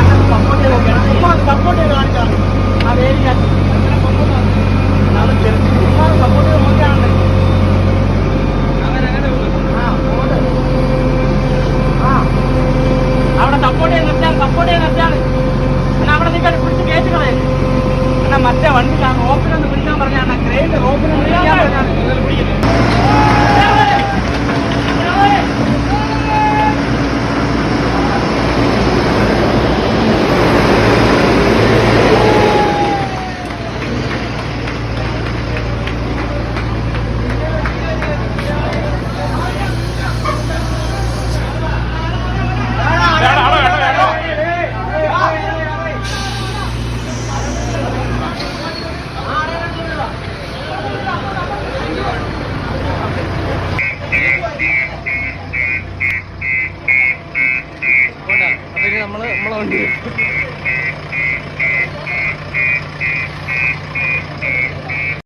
അങ്ങോട്ട് പക്കോട്ടെ നോക്കണം ചുമ്മാ പക്കോട്ടെ കാണിച്ചാണ് ആ വേലിക്കാൻ അങ്ങനെ പക്കോട്ട് നമ്മൾ ചെറുപ്പം ചുമ്മാ പക്കോട്ടെ നോക്കിയാണല്ലേ അവിടെ കപ്പോട്ടെ നിർത്താൻ കപ്പോട്ടെ നിർത്താൻ അവിടെ നിങ്ങൾ പിടിച്ച് കയറ്റുകളെ എന്നാ മറ്റേ വണ്ടി ഓപ്പനൊന്ന് വിളിക്കാൻ പറഞ്ഞാണ് ഗ്രേഡ് ഓപ്പന അപ്പം നമ്മൾ നമ്മളെ വണ്ടി